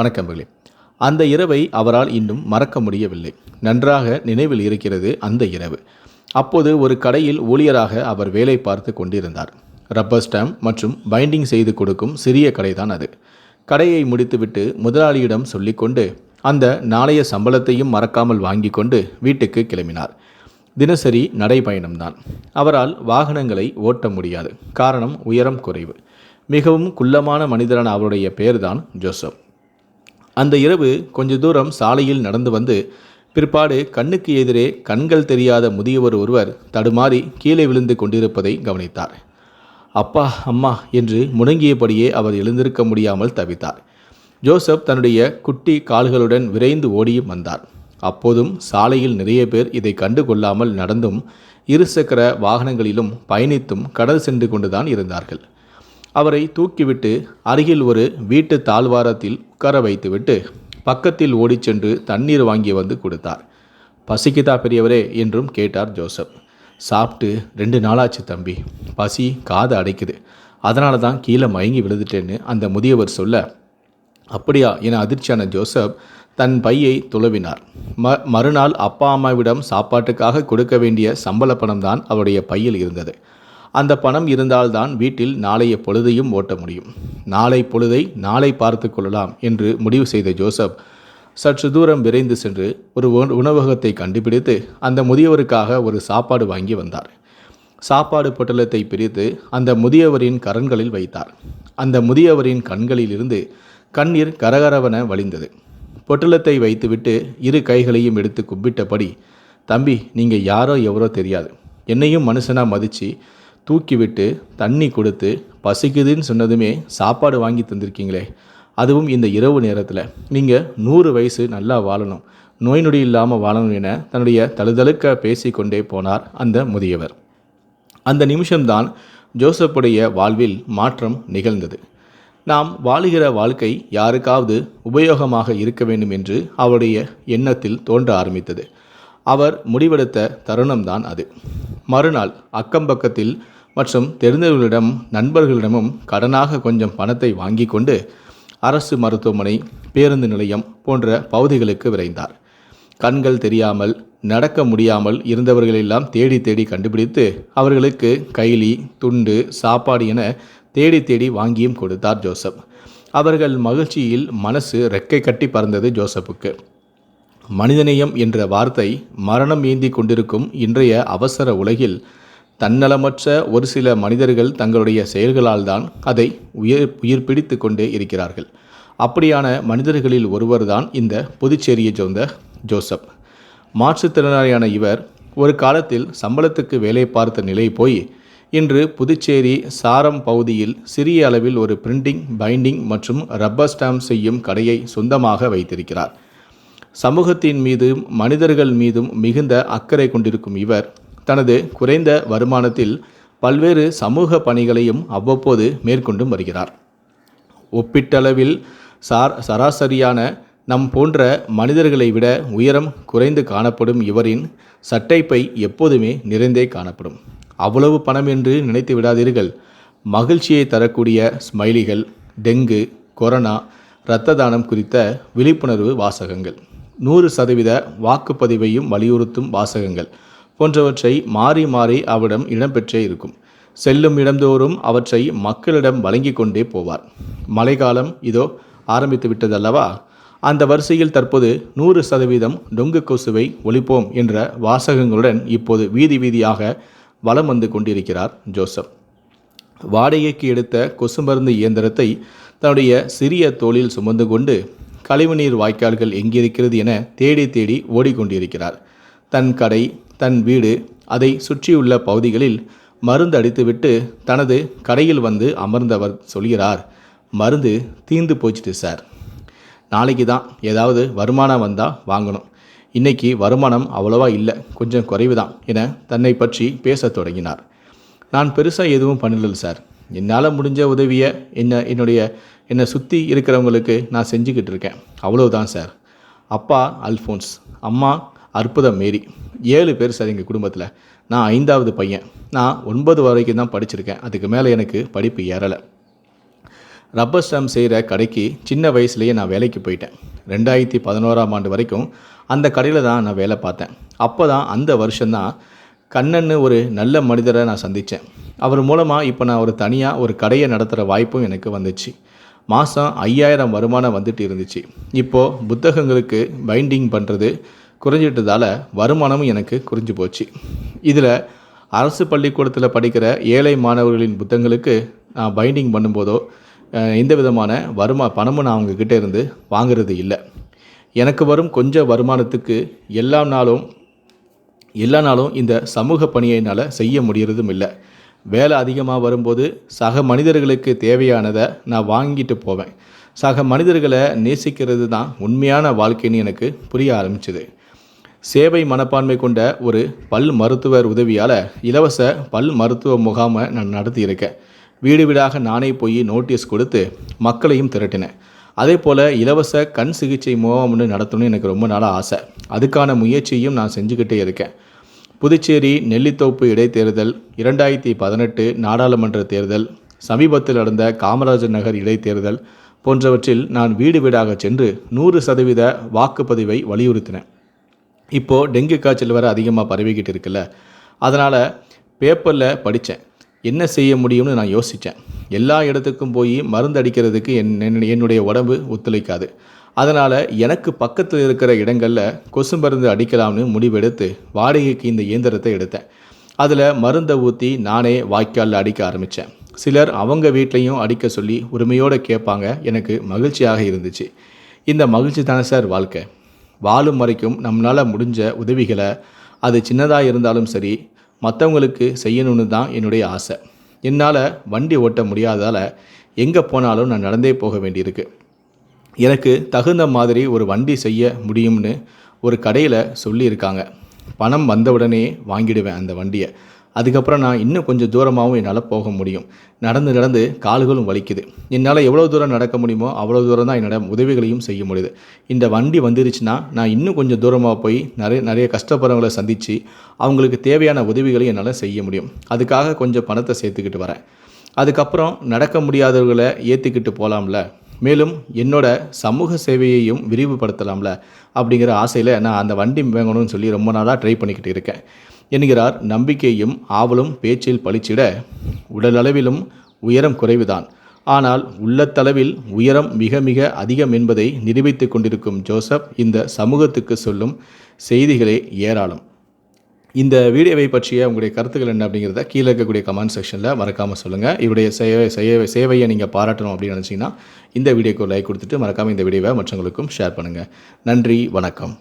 வணக்கம்பர்களே அந்த இரவை அவரால் இன்னும் மறக்க முடியவில்லை. நன்றாக நினைவில் இருக்கிறது அந்த இரவு. அப்போது ஒரு கடையில் ஊழியராக அவர் வேலை பார்த்து கொண்டிருந்தார். ரப்பர் ஸ்டாம்ப் மற்றும் பைண்டிங் செய்து கொடுக்கும் சிறிய கடைதான் அது. கடையை முடித்துவிட்டு முதலாளியிடம் சொல்லிக்கொண்டு அந்த நாளைய சம்பளத்தையும் மறக்காமல் வாங்கி கொண்டு வீட்டுக்கு கிளம்பினார். தினசரி நடைபயணம்தான் அவரால் வாகனங்களை ஓட்ட முடியாது. காரணம் உயரம் குறைவு. மிகவும் குள்ளமான மனிதரான அவருடைய பெயர்தான் ஜோசப். அந்த இரவு கொஞ்ச தூரம் சாலையில் நடந்து வந்து பிற்பாடு கண்ணுக்கு எதிரே கண்கள் தெரியாத முதியவர் ஒருவர் தடுமாறி கீழே விழுந்து கொண்டிருப்பதை கவனித்தார். அப்பா அம்மா என்று முடங்கியபடியே அவர் எழுந்திருக்க முடியாமல் தவித்தார். ஜோசப் தன்னுடைய குட்டி கால்களுடன் விரைந்து ஓடியும் வந்தார். அப்போதும் சாலையில் நிறைய பேர் இதை கண்டு கொள்ளாமல் நடந்தும் இருசக்கர வாகனங்களிலும் பயணித்தும் கடல் சென்று கொண்டுதான் இருந்தார்கள். அவரை தூக்கிவிட்டு அருகில் ஒரு வீட்டு தாழ்வாரத்தில் உட்கார வைத்துவிட்டு பக்கத்தில் ஓடிச் சென்று தண்ணீர் வாங்கி வந்து கொடுத்தார். பசிக்குதா பெரியவரே? என்றும் கேட்டார் ஜோசப். சாப்பிட்டு ரெண்டு நாளாச்சு தம்பி. பசி காதை அடைக்குது. அதனால தான் கீழே மயங்கி விழுந்துட்டேன்னு அந்த முதியவர் சொல்ல அப்படியா? என அதிர்ச்சியான ஜோசப் தன் பையை துளவினார். ம மறுநாள் அப்பா அம்மாவிடம் சாப்பாட்டுக்காக கொடுக்க வேண்டிய சம்பள பணம் தான் அவருடைய பையில் இருந்தது. அந்த பணம் இருந்தால்தான் வீட்டில் நாளைய பொழுதையும் ஓட்ட முடியும். நாளை பொழுதை நாளை பார்த்து கொள்ளலாம் என்று முடிவு செய்த ஜோசப் சற்று தூரம் விரைந்து சென்று ஒரு உணவகத்தை கண்டுபிடித்து அந்த முதியவருக்காக ஒரு சாப்பாடு வாங்கி வந்தார். சாப்பாடு பொட்டலத்தை பிரித்து அந்த முதியவரின் கரண்களில் வைத்தார். அந்த முதியவரின் கண்களிலிருந்து கண்ணீர் கரகரவன வழிந்தது. பொட்டலத்தை வைத்துவிட்டு இரு கைகளையும் எடுத்து கும்பிட்டபடி தம்பி நீங்கள் யாரோ எவரோ தெரியாது. என்னையும் மனுஷனாக மதித்து தூக்கிவிட்டு தண்ணி கொடுத்து பசிக்குதுன்னு சொன்னதுமே சாப்பாடு வாங்கி தந்திருக்கீங்களே. அதுவும் இந்த இரவு நேரத்தில். நீங்கள் நூறு வயசு நல்லா வாழணும். நோய் நொடி இல்லாமல் வாழணும் என தன்னுடைய தழுதழுக்க பேசிக்கொண்டே போனார் அந்த முதியவர். அந்த நிமிஷம்தான் ஜோசப்புடைய வாழ்வில் மாற்றம் நிகழ்ந்தது. நாம் வாழுகிற வாழ்க்கை யாருக்காவது உபயோகமாக இருக்க வேண்டும் என்று அவருடைய எண்ணத்தில் தோன்ற ஆரம்பித்தது. அவர் முடிவெடுத்த தருணம்தான் அது. மறுநாள் அக்கம்பக்கத்தில் மற்றும் தெரிந்தவர்களிடம் நண்பர்களிடமும் கடனாக கொஞ்சம் பணத்தை வாங்கி கொண்டு அரசு மருத்துவமனை பேருந்து நிலையம் போன்ற பகுதிகளுக்கு விரைந்தார். கண்கள் தெரியாமல் நடக்க முடியாமல் இருந்தவர்களெல்லாம் தேடி தேடி கண்டுபிடித்து அவர்களுக்கு கைலி துண்டு சாப்பாடு என தேடி தேடி வாங்கியும் கொடுத்தார் ஜோசப். அவர்கள் மகிழ்ச்சியில் மனசு ரெக்கை கட்டி பறந்தது ஜோசப்புக்கு. மனிதநேயம் என்ற வார்த்தை மரணம் ஏந்தி கொண்டிருக்கும் இன்றைய அவசர உலகில் தன்னலமற்ற ஒரு சில மனிதர்கள் தங்களுடைய செயல்களால் தான் அதை உயிர் உயிர் பிடித்து கொண்டே இருக்கிறார்கள். அப்படியான மனிதர்களில் ஒருவர் தான் இந்த புதுச்சேரியை சேர்ந்த ஜோசப். மாற்றுத்திறனாளியான இவர் ஒரு காலத்தில் சம்பளத்துக்கு வேலை பார்த்த நிலை போய் இன்று புதுச்சேரி சாரம் பகுதியில் சிறிய அளவில் ஒரு பிரிண்டிங் பைண்டிங் மற்றும் ரப்பர் ஸ்டாம்ப் செய்யும் கடையை சொந்தமாக வைத்திருக்கிறார். சமூகத்தின் மீதும் மனிதர்கள் மீதும் மிகுந்த அக்கறை கொண்டிருக்கும் இவர் தனது குறைந்த வருமானத்தில் பல்வேறு சமூக பணிகளையும் அவ்வப்போது மேற்கொண்டும் வருகிறார். ஒப்பீட்டளவில் சார் சராசரியான நம் போன்ற மனிதர்களை விட உயரம் குறைந்து காணப்படும் இவரின் சட்டைப்பை எப்போதுமே நிறைந்தே காணப்படும். அவ்வளவு பணம் என்று நினைத்து விடாதீர்கள். மகிழ்ச்சியை தரக்கூடிய ஸ்மைலிகள் டெங்கு கொரோனா இரத்த தானம் குறித்த விழிப்புணர்வு வாசகங்கள். நூறு சதவீத வாக்குப்பதிவையும் வலியுறுத்தும் வாசகங்கள். போன்றவற்றை மாறி மாறி அவரிடம் இடம்பெற்றே இருக்கும். செல்லும் இடந்தோறும் அவற்றை மக்களிடம் வழங்கி கொண்டே போவார். மழைக்காலம் இதோ ஆரம்பித்து விட்டதல்லவா? அந்த வரிசையில் தற்போது நூறு சதவீதம் டொங்கு கொசுவை ஒழிப்போம் என்ற வாசகங்களுடன் இப்போது வீதி வீதியாக வலம் வந்து கொண்டிருக்கிறார் ஜோசப். வாடகைக்கு எடுத்த கொசு மருந்து இயந்திரத்தை தன்னுடைய சிறிய தோளில் சுமந்து கொண்டு கழிவுநீர் வாய்க்கால்கள் எங்கிருக்கிறது என தேடி தேடி ஓடிக்கொண்டிருக்கிறார். தன் கடை தன் வீடு அதை சுற்றியுள்ள பகுதிகளில் மருந்து அடித்துவிட்டு தனது கடையில் வந்து அமர்ந்தவர் சொல்கிறார். மருந்து தீந்து போச்சுட்டு சார். நாளைக்கு தான் ஏதாவது வருமானம் வந்தால் வாங்கணும். இன்னைக்கு வருமானம் அவ்வளவா இல்லை கொஞ்சம் குறைவு தான் என தன்னை பற்றி பேசத் தொடங்கினார். நான் பெருசாக எதுவும் பண்ணல சார். என்னால் முடிஞ்ச உதவியை என்ன என்னுடைய என்னை சுற்றி இருக்கிறவங்களுக்கு நான் செஞ்சுக்கிட்டு இருக்கேன். அவ்வளோதான் சார். அப்பா அல்ஃபோன்ஸ் அம்மா அற்புதம் மேரி ஏழு பேர் சார் எங்கள் குடும்பத்தில். நான் ஐந்தாவது பையன். நான் ஒன்பது வரைக்கும் தான் படிச்சிருக்கேன். அதுக்கு மேலே எனக்கு படிப்பு ஏறலை. ரப்பர் ஸ்டாம்ப் செய்கிற கடைக்கு சின்ன வயசுலேயே நான் வேலைக்கு போயிட்டேன். ரெண்டாயிரத்தி பதினோராம் ஆண்டு வரைக்கும் அந்த கடையில் தான் நான் வேலை பார்த்தேன். அப்போ தான் அந்த வருஷம்தான் கண்ணன்னு ஒரு நல்ல மனிதரை நான் சந்தித்தேன் அவர் மூலமாக இப்போ நான் ஒரு தனியாக ஒரு கடையை நடத்துகிற வாய்ப்பும் எனக்கு வந்துச்சு. மாதம் ஐயாயிரம் வருமானம் வந்துட்டு இருந்துச்சு. இப்போது புத்தகங்களுக்கு பைண்டிங் பண்ணுறது குறைஞ்சிட்டதால வருமானமும் எனக்கு குறைஞ்சி போச்சு. இதில் அரசு பள்ளிக்கூடத்தில் படிக்கிற ஏழை மாணவர்களின் புத்தகங்களுக்கு நான் பைண்டிங் பண்ணும்போதோ எந்த விதமான வருமா பணமும் நான் அவங்கக்கிட்ட இருந்து வாங்குறது இல்லை. எனக்கு வரும் கொஞ்சம் வருமானத்துக்கு எல்லா நாளும் எல்லா நாளும் இந்த சமூக பணியை என்னால் செய்ய முடியறதும் இல்லை. வேலை அதிகமாக வரும்போது சக மனிதர்களுக்கு தேவையானதை நான் வாங்கிட்டு போவேன். சக மனிதர்களை நேசிக்கிறது தான் உண்மையான வாழ்க்கைன்னு எனக்கு புரிய ஆரம்பிச்சது. சேவை மனப்பான்மை கொண்ட ஒரு பல் மருத்துவர் உதவியால் இலவச பல் மருத்துவ முகாமை நான் நடத்தியிருக்கேன் வீடு வீடாக நானே போய் நோட்டீஸ் கொடுத்து மக்களையும் திரட்டினேன் அதே போல் இலவச கண் சிகிச்சை முகாம்னு நடத்தணும்னு எனக்கு ரொம்ப நாளாக ஆசை. அதுக்கான முயற்சியும் நான் செஞ்சுக்கிட்டே இருக்கேன். புதுச்சேரி நெல்லித்தோப்பு இடைத்தேர்தல் இரண்டாயிரத்தி பதினெட்டு நாடாளுமன்ற தேர்தல் சமீபத்தில் நடந்த காமராஜர் நகர் இடைத்தேர்தல் போன்றவற்றில் நான் வீடு வீடாக சென்று நூறு சதவீத வாக்குப்பதிவை வலியுறுத்தினேன். இப்போது டெங்கு காய்ச்சல் வேறு அதிகமாக பரவிக்கிட்டு இருக்குல்ல அதனால் பேப்பரில் படித்தேன் என்ன செய்ய முடியும்னு நான் யோசித்தேன் எல்லா இடத்துக்கும் போய் மருந்து அடிக்கிறதுக்கு என் என்னுடைய உடம்பு ஒத்துழைக்காது. அதனால் எனக்கு பக்கத்தில் இருக்கிற இடங்களில் கொசு மருந்து அடிக்கலாம்னு முடிவெடுத்து வாடகைக்கு இந்த இயந்திரத்தை எடுத்தேன். அதில் மருந்தை ஊற்றி நானே வாய்க்காலில் அடிக்க ஆரம்பித்தேன் சிலர் அவங்க வீட்லேயும் அடிக்க சொல்லி உரிமையோடு கேட்பாங்க. எனக்கு மகிழ்ச்சியாக இருந்துச்சு. இந்த மகிழ்ச்சி தானே சார் வாழ்க்கை? வாழும் வரைக்கும் நம்மளால் முடிஞ்ச உதவிகளை அது சின்னதாக இருந்தாலும் சரி மற்றவங்களுக்கு செய்யணும்னு தான் என்னுடைய ஆசை. என்னால் வண்டி ஓட்ட முடியாததால் எங்கே போனாலும் நான் நடந்தே போக வேண்டியிருக்கு. எனக்கு தகுந்த மாதிரி ஒரு வண்டி செய்ய முடியும்னு ஒரு கடையில் சொல்லியிருக்காங்க. பணம் வந்தவுடனே வாங்கிடுவேன் அந்த வண்டியை. அதுக்கப்புறம் நான் இன்னும் கொஞ்சம் தூரமாகவும் என்னால் போக முடியும். நடந்து நடந்து கால்களும் வலிக்குது. என்னால் எவ்வளோ தூரம் நடக்க முடியுமோ அவ்வளோ தூரம் தான் என்னோட உதவிகளையும் செய்ய முடியுது. இந்த வண்டி வந்துருச்சுன்னா நான் இன்னும் கொஞ்சம் தூரமாக போய் நிறைய நிறைய கஷ்டப்படுறவங்களை சந்தித்து அவங்களுக்கு தேவையான உதவிகளை என்னால் செய்ய முடியும். அதுக்காக கொஞ்சம் பணத்தை சேர்த்துக்கிட்டு வரேன். அதுக்கப்புறம் நடக்க முடியாதவர்களை ஏற்றிக்கிட்டு போகலாம்ல. மேலும் என்னோட சமூக சேவையையும் விரிவுபடுத்தலாம்ல அப்படிங்கிற ஆசையில் நான் அந்த வண்டி வாங்கணும்னு சொல்லி ரொம்ப நாளாக ட்ரை பண்ணிக்கிட்டு இருக்கேன். என்கிறார். நம்பிக்கையும் ஆவலும் பேச்சில் பளிச்சிட உடலளவிலும் உயரம் குறைவுதான். ஆனால் உள்ளத்தளவில் உயரம் மிக மிக அதிகம் என்பதை நிரூபித்துக் கொண்டிருக்கும் ஜோசப் இந்த சமூகத்துக்கு சொல்லும் செய்திகளே ஏராளம். இந்த வீடியோவை பற்றிய உங்களுடைய கருத்துக்கள் என்ன அப்படிங்கிறத கீழே இருக்கக்கூடிய கமெண்ட் செக்ஷனில் மறக்காமல் சொல்லுங்கள் இவருடைய சேவை சேவை சேவையை நீங்கள் பாராட்டணும் அப்படின்னு நினச்சிங்கன்னா இந்த வீடியோக்கு லைக் கொடுத்துட்டு மறக்காமல் இந்த வீடியோவை மற்றவங்களுக்கும் ஷேர் பண்ணுங்கள் நன்றி வணக்கம்.